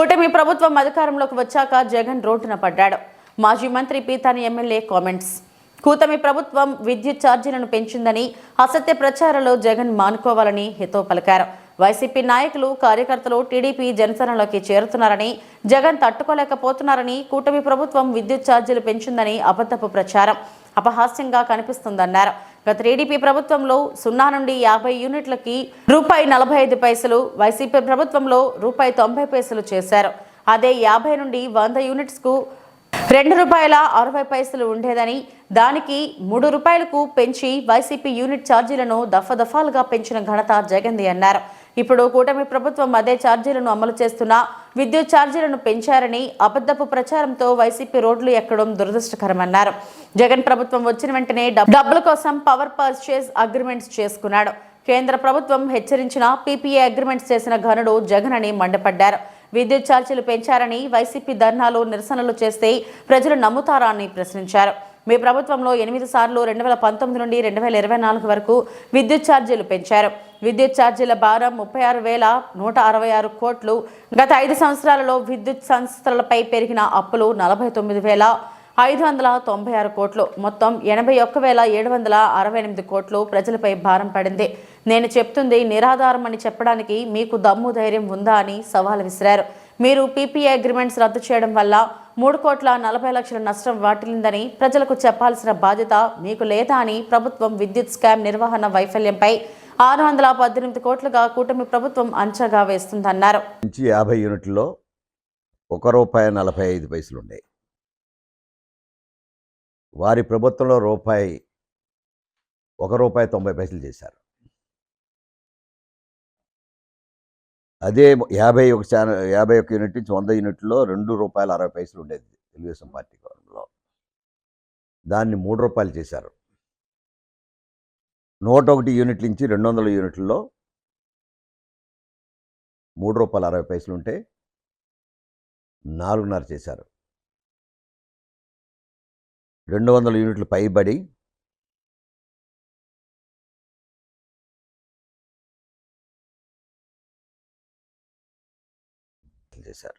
కూటమి ప్రభుత్వం అధికారంలోకి వచ్చాక జగన్ రోడ్డున పడ్డాడు. మాజీ మంత్రి పీతాని ఎమ్మెల్యే కామెంట్స్. కూటమి ప్రభుత్వం విద్యుత్ ఛార్జీలను పెంచిందని అసత్య ప్రచారంలో జగన్ మానుకోవాలని హితో పలికారు. వైసీపీ నాయకులు కార్యకర్తలు టీడీపీ జనసేనలోకి చేరుతున్నారని జగన్ తట్టుకోలేకపోతున్నారని కూటమి ప్రభుత్వం విద్యుత్ ఛార్జీలు పెంచిందని అబద్ధపు ప్రచారం అపహాస్యంగా కనిపిస్తుందన్నారు. గత టీడీపీ ప్రభుత్వంలో సున్నా నుండి యాభై యూనిట్లకి రూపాయి నలభై ఐదు పైసలు వైసీపీ ప్రభుత్వంలో రూపాయి తొంభై పైసలు చేశారు. అదే యాభై నుండి వంద యూనిట్స్కు రెండు రూపాయల అరవై పైసలు ఉండేదని దానికి మూడు రూపాయలకు పెంచి వైసీపీ యూనిట్ ఛార్జీలను దఫదఫాలుగా పెంచిన ఘనత జగన్ది అన్నారు. ఇప్పుడు కూటమి ప్రభుత్వం అదే ఛార్జీలను అమలు చేస్తున్న విద్యుత్ ఛార్జీలను పెంచారని అబద్ధపు ప్రచారంతో వైసీపీ రోడ్లు ఎక్కడం దురదృష్టకరమన్నారు. జగన్ ప్రభుత్వం వచ్చిన వెంటనే డబ్బుల కోసం పవర్ పర్చేజ్ అగ్రిమెంట్స్ చేసుకున్నాడు. కేంద్ర ప్రభుత్వం హెచ్చరించిన పీపీఏ అగ్రిమెంట్స్ చేసిన ఘనుడు జగన్ అని మండపడ్డారు. విద్యుత్ ఛార్జీలు పెంచారని వైసీపీ ధర్నాలు నిరసనలు చేస్తే ప్రజలు నమ్ముతారా అని ప్రశ్నించారు. మీ ప్రభుత్వంలో ఎనిమిది సార్లు రెండు వేల పంతొమ్మిది నుండి రెండు వేల ఇరవై నాలుగు వరకు విద్యుత్ ఛార్జీలు పెంచారు. విద్యుత్ ఛార్జీల భారం ముప్పై ఆరు వేల నూట అరవై ఆరు కోట్లు. గత ఐదు సంవత్సరాలలో విద్యుత్ సంస్థలపై పెరిగిన అప్పులు నలభై తొమ్మిది వేల ఐదు వందల తొంభై ఆరు కోట్లు. మొత్తం ఎనభై ఒక్క వేల ఏడు వందల అరవై ఎనిమిది కోట్లు ప్రజలపై భారం పడింది. నేను చెప్తుంది నిరాధారం అని చెప్పడానికి మీకు దమ్ము ధైర్యం ఉందా అని సవాల్ విసిరారు. మీరు పీపీఏ అగ్రిమెంట్స్ రద్దు చేయడం వల్ల మూడు కోట్ల నలభై లక్షల నష్టం వాటిల్లిందని ప్రజలకు చెప్పాల్సిన బాధ్యత మీకు లేదా అని ప్రభుత్వం విద్యుత్ స్కామ్ నిర్వహణ వైఫల్యంపై ఆరు వందల పద్దెనిమిది కోట్లుగా కూటమి ప్రభుత్వం అంచగా వేస్తుందన్నారు. నుంచి యాభై యూనిట్లో ఒక రూపాయి నలభై ఐదు పైసలు ఉండేవి వారి ప్రభుత్వంలో రూపాయి ఒక రూపాయి తొంభై పైసలు చేశారు. అదే యాభై ఒక ఛానల్ యాభై ఒక యూనిట్ నుంచి వంద యూనిట్లో రెండు రూపాయల అరవై పైసలు ఉండేది తెలుగుదేశం పార్టీ గవర్నమెంట్లో దాన్ని మూడు రూపాయలు చేశారు. నూట ఒకటి యూనిట్ల నుంచి రెండు వందల యూనిట్లలో మూడు రూపాయల అరవై పైసలు ఉంటే నాలుగున్నర చేశారు. రెండు వందల యూనిట్లు పైబడి చేశారు.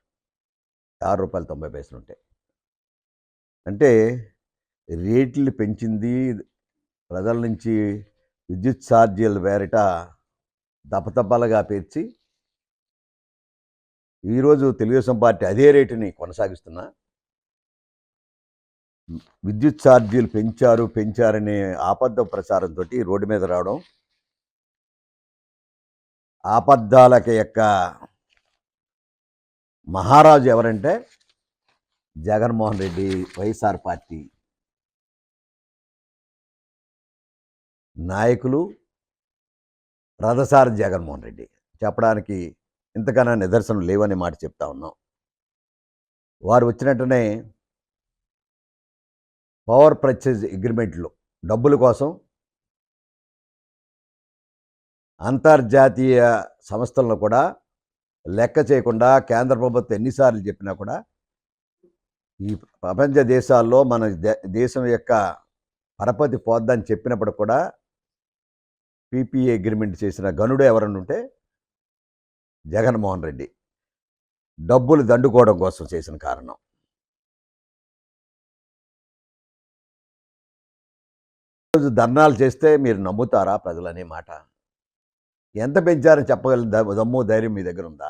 ఆరు రూపాయలు తొంభై పైసలు ఉంటాయి అంటే రేట్లు పెంచింది ప్రజల నుంచి విద్యుత్ ఛార్జీల వేరిట దపదపాలుగా పేర్చి ఈరోజు తెలుగుదేశం పార్టీ అదే రేటుని కొనసాగిస్తున్నా. విద్యుత్ ఛార్జీలు పెంచారు పెంచారనే ఆపద్ద ప్రచారంతో రోడ్డు మీద రావడం ఆపద్దాలకి యొక్క మహారాజు ఎవరంటే జగన్మోహన్ రెడ్డి వైఎస్ఆర్ పార్టీ నాయకులు రథసారి జగన్మోహన్ రెడ్డి. చెప్పడానికి ఇంతకన్నా నిదర్శనం లేవని మాట చెప్తా ఉన్నాం. వారు వచ్చినట్టునే పవర్ పర్చేజ్ అగ్రిమెంట్లు డబ్బుల కోసం అంతర్జాతీయ సంస్థలను కూడా లెక్క చేయకుండా కేంద్ర ప్రభుత్వం ఎన్నిసార్లు చెప్పినా కూడా ఈ ప్రపంచ దేశాల్లో మన దేశం యొక్క పరపతి పోద్దని చెప్పినప్పుడు కూడా పీపీఏ అగ్రిమెంట్ చేసిన గనుడు ఎవరన్నా ఉంటే జగన్మోహన్ రెడ్డి. డబ్బులు దండుకోవడం కోసం చేసిన కారణం. రోజు ధర్నాలు చేస్తే మీరు నమ్ముతారా ప్రజలనే మాట? ఎంత పెంచారని చెప్పగల దమ్ము ధైర్యం మీ దగ్గర ఉందా?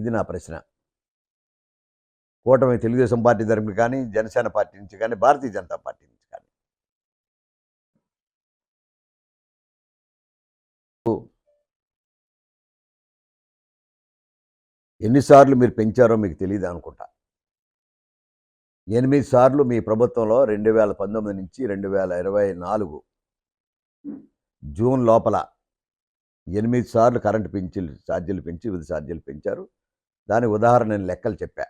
ఇది నా ప్రశ్న. కూటమి తెలుగుదేశం పార్టీ తరపు కానీ జనసేన పార్టీ నుంచి కానీ భారతీయ జనతా పార్టీ నుంచి కానీ. ఎన్నిసార్లు మీరు పెంచారో మీకు తెలియదు అనుకుంటా. ఎనిమిది సార్లు మీ ప్రభుత్వంలో రెండు వేల పంతొమ్మిది నుంచి రెండు వేల ఇరవై నాలుగు జూన్ లోపల ఎనిమిది సార్లు కరెంటు పెంచి ఛార్జీలు పెంచి విధి ఛార్జీలు పెంచారు. దాని ఉదాహరణ నేను లెక్కలు చెప్పా.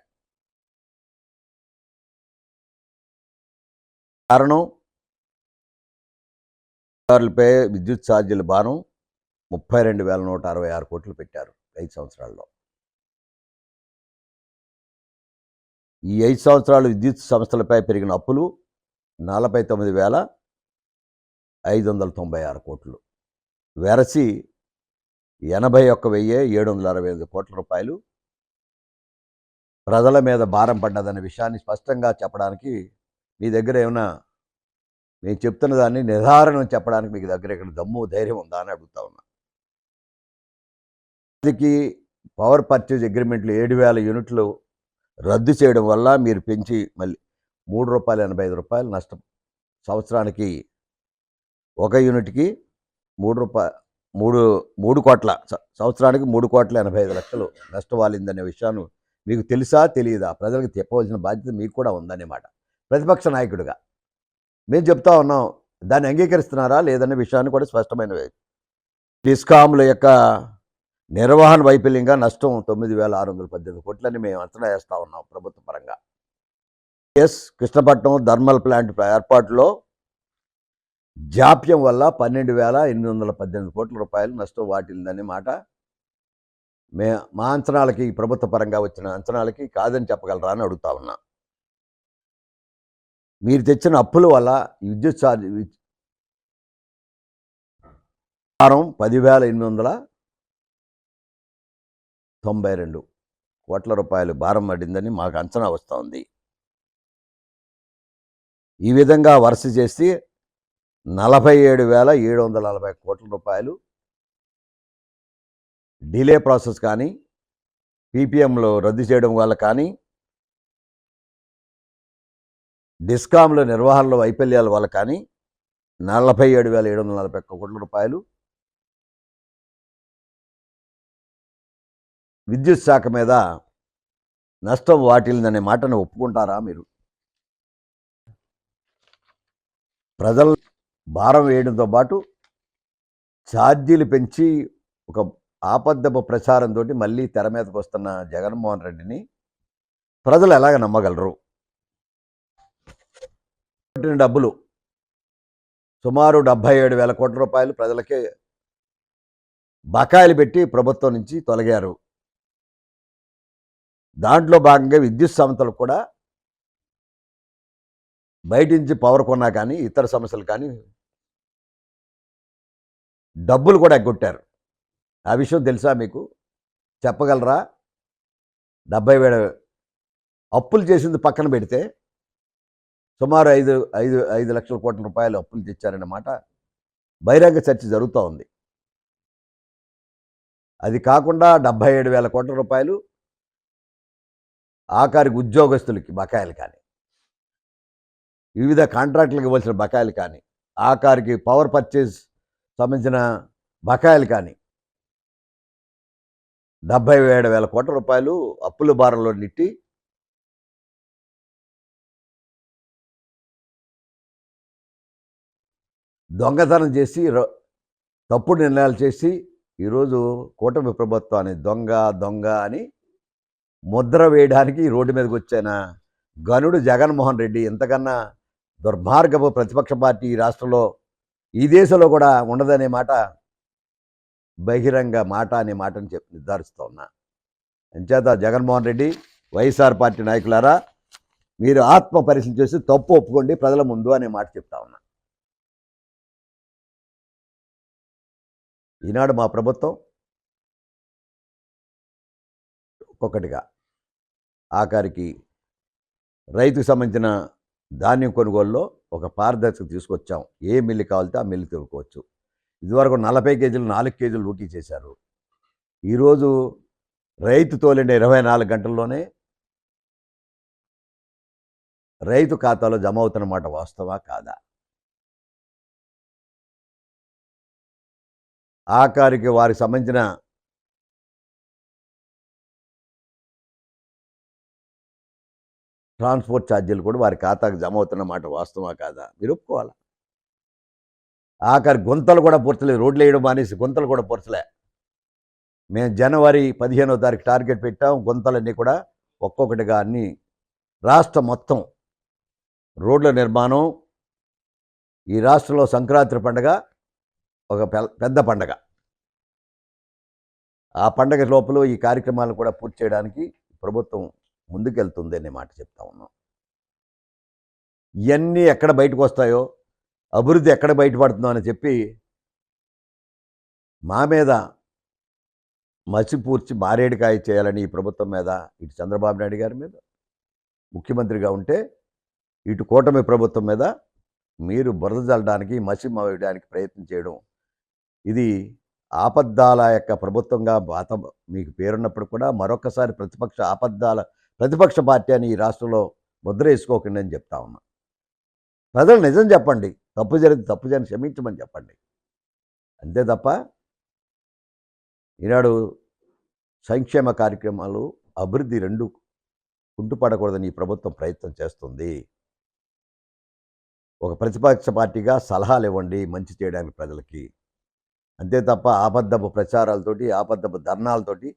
కారణం సార్లపై విద్యుత్ ఛార్జీల భారం ముప్పై రెండు వేల నూట అరవై ఆరు కోట్లు పెట్టారు ఐదు సంవత్సరాల్లో. ఈ ఐదు సంవత్సరాలు విద్యుత్ సంస్థలపై పెరిగిన అప్పులు నలభై తొమ్మిది వేల ఐదు వందల తొంభై ఆరు కోట్లు. వెరసి ఎనభై ఒక్క వెయ్యి ఏడు వందల అరవై ఐదు కోట్ల రూపాయలు ప్రజల మీద భారం పడ్డదనే విషయాన్ని స్పష్టంగా చెప్పడానికి మీ దగ్గర ఏమైనా మేము చెప్తున్న దాన్ని నిర్ధారణ చెప్పడానికి మీకు దగ్గర ఇక్కడ దమ్ము ధైర్యం ఉందా అని అడుగుతా ఉన్నా. ఇది పవర్ పర్చేజ్ అగ్రిమెంట్లు ఏడు వేల యూనిట్లు రద్దు చేయడం వల్ల మీరు పెంచి మళ్ళీ మూడు రూపాయలు ఎనభై ఐదు రూపాయలు నష్టం. సంవత్సరానికి ఒక యూనిట్కి మూడు రూపాయలు మూడు మూడు కోట్ల సంవత్సరానికి మూడు కోట్ల ఎనభై ఐదు లక్షలు నష్టం వాలిందనే విషయాన్ని మీకు తెలుసా తెలియదా? ప్రజలకు చెప్పవలసిన బాధ్యత మీకు కూడా ఉందన్నమాట. ప్రతిపక్ష నాయకుడిగా. మేము చెప్తా ఉన్నాం దాన్ని అంగీకరిస్తున్నారా లేదనే విషయాన్ని కూడా స్పష్టమైనవి డిస్కామ్ల యొక్క నిర్వహణ వైఫల్యంగా నష్టం తొమ్మిది వేల ఆరు వందల పద్దెనిమిది కోట్లని మేము అంచనా వేస్తూ ఉన్నాం ప్రభుత్వ పరంగా. ఎస్ కృష్ణపట్నం థర్మల్ ప్లాంట్ ఏర్పాటులో జాప్యం వల్ల పన్నెండు వేల ఎనిమిది వందల పద్దెనిమిది కోట్ల రూపాయలు నష్టం వాటిల్లిందనే మాట. మే మా అంచనాలకి ప్రభుత్వ పరంగా వచ్చిన అంచనాలకి కాదని చెప్పగలరా అని అడుగుతా ఉన్నా. మీరు తెచ్చిన అప్పుల వల్ల ఈ విద్యుత్ ఛార్జ్ వారం పదివేల ఎనిమిది వందల తొంభై రెండు కోట్ల రూపాయలు భారం పడిందని మాకు అంచనా వస్తూ ఉంది. ఈ విధంగా వరుస చేసి నలభై ఏడు వేల ఏడు వందల నలభై కోట్ల రూపాయలు డిలే ప్రాసెస్ కానీ పీపీఎంలో రద్దు చేయడం వల్ల కానీ డిస్కామ్ల నిర్వహణలో వైఫల్యాల వల్ల కానీ నలభై ఏడు వేల ఏడు వందల నలభై కోట్ల రూపాయలు విద్యుత్ శాఖ మీద నష్టం వాటిల్లిందనే మాటను ఒప్పుకుంటారా మీరు? ప్రజల భారం వేయడంతో పాటు ఛార్జీలు పెంచి ఒక ఆపద్దపు ప్రచారంతో మళ్ళీ తెర మీదకి వస్తున్న జగన్మోహన్ రెడ్డిని ప్రజలు ఎలాగ నమ్మగలరు? పెట్టిన డబ్బులు సుమారు డెబ్భై ఏడు వేల కోట్ల రూపాయలు ప్రజలకే బకాయిలు పెట్టి ప్రభుత్వం నుంచి తొలగారు. దాంట్లో భాగంగా విద్యుత్ సంస్థలు కూడా బయట నుంచి పవర్ కొన్నా కానీ ఇతర సమస్యలు కానీ డబ్బులు కూడా ఎగ్గొట్టారు. ఆ విషయం తెలుసా మీకు? చెప్పగలరా? డెబ్బై వేల అప్పులు చేసింది పక్కన పెడితే సుమారు ఐదు ఐదు ఐదు లక్షల కోట్ల రూపాయలు అప్పులు తెచ్చారన్నమాట బహిరంగ చర్చ జరుగుతూ ఉంది. అది కాకుండా డెబ్బై ఏడు వేల కోట్ల రూపాయలు ఆఖరికి ఉద్యోగస్తులకి బకాయిలు కానీ వివిధ కాంట్రాక్టులకు ఇవ్వాల్సిన బకాయిలు కానీ ఆఖరికి పవర్ పర్చేజ్ సంబంధించిన బకాయిలు కానీ డెబ్బై ఏడు వేల కోట్ల రూపాయలు అప్పుల భారంలో నెట్టి దొంగతనం చేసి తప్పుడు నిర్ణయాలు చేసి ఈరోజు కూటమి ప్రభుత్వాన్ని దొంగ దొంగ అని ముద్ర వేయడానికి రోడ్డు మీదకి వచ్చిన? గనుడు జగన్మోహన్ రెడ్డి ఎంతకన్నా దుర్మార్గపు ప్రతిపక్ష పార్టీ ఈ రాష్ట్రంలో ఈ దేశంలో కూడా ఉండదనే మాట బహిరంగ మాట అనే మాటను చెప్పి నిర్ధారిస్తూ ఉన్నా. అంచేత జగన్మోహన్ రెడ్డి వైఎస్ఆర్ పార్టీ నాయకులారా మీరు ఆత్మ పరిశీలన చేసి తప్పు ఒప్పుకోండి ప్రజల ముందు అనే మాట చెప్తా ఉన్నా. ఈనాడు మా ప్రభుత్వం ఒక్కొక్కటిగా ఆఖరికి రైతుకు సంబంధించిన ధాన్యం కొనుగోలులో ఒక పారదర్శక తీసుకొచ్చాం. ఏ మిల్లు కావాలితే ఆ మిల్లు తిరుగుకోవచ్చు ఇదివరకు నలభై కేజీలు నాలుగు కేజీలు లూటీ చేశారు. ఈరోజు రైతు తోలిన ఇరవై నాలుగు గంటల్లోనే రైతు ఖాతాలో జమ అవుతున్నమాట వాస్తవా కాదా? ఆఖరికి వారికి సంబంధించిన ట్రాన్స్పోర్ట్ ఛార్జీలు కూడా వారి ఖాతాకు జమ అవుతున్నమాట వాస్తవా కాదా? మీరు ఒప్పుకోవాలి? ఆఖరి గుంతలు కూడా పూర్చలేదు. రోడ్లు వేయడం మానేసి గుంతలు కూడా పూర్చలే. మేము జనవరి పదిహేనో తారీఖు టార్గెట్ పెట్టాం. గుంతలన్నీ కూడా ఒక్కొక్కటిగా అన్ని రాష్ట్రం మొత్తం రోడ్ల నిర్మాణం ఈ రాష్ట్రంలో సంక్రాంతి పండగ ఒక పెద్ద పండగ. ఆ పండగ లోపల ఈ కార్యక్రమాలు కూడా పూర్తి చేయడానికి ప్రభుత్వం ముందుకెళ్తుంది అనే మాట చెప్తా ఉన్నాం. ఇవన్నీ ఎక్కడ బయటకు వస్తాయో అభివృద్ధి ఎక్కడ బయటపడుతుందో అని చెప్పి మా మీద మసిపూర్చి మారేడుకాయ చేయాలని ఈ ప్రభుత్వం మీద ఇటు చంద్రబాబు నాయుడు గారి మీద ముఖ్యమంత్రిగా ఉంటే ఇటు కూటమి ప్రభుత్వం మీద మీరు బురద జల్లడానికి మసి వేయడానికి ప్రయత్నం చేయడం ఇది ఆపద్దాల యొక్క ప్రభుత్వంగా బాత మీకు పేరున్నప్పుడు కూడా మరొకసారి ప్రతిపక్ష ఆపద్దాల ప్రతిపక్ష పార్టీ అని ఈ రాష్ట్రంలో ముద్ర వేసుకోకండి అని చెప్తా ఉన్నా. ప్రజలు నిజం చెప్పండి. తప్పు జరిగితే తప్పు జరిగి క్షమించమని చెప్పండి. అంతే తప్ప ఈనాడు సంక్షేమ కార్యక్రమాలు అభివృద్ధి రెండు కుంటుపడకూడదని ఈ ప్రభుత్వం ప్రయత్నం చేస్తుంది. ఒక ప్రతిపక్ష పార్టీగా సలహాలు ఇవ్వండి మంచి చేయడానికి ప్రజలకి. అంతే తప్ప ఆబద్ధపు ప్రచారాలతోటి ఆబద్ధపు ధర్నాలతోటి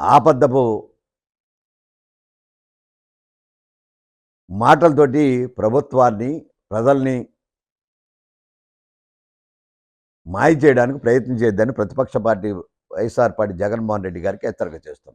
ఆపద్దపు మాటలతోటి ప్రభుత్వాన్ని ప్రజల్ని మాయ చేయడానికి ప్రయత్నం చేయొద్దని ప్రతిపక్ష పార్టీ వైఎస్ఆర్ పార్టీ జగన్మోహన్ రెడ్డి గారికి హెచ్చరిక చేస్తున్నాం.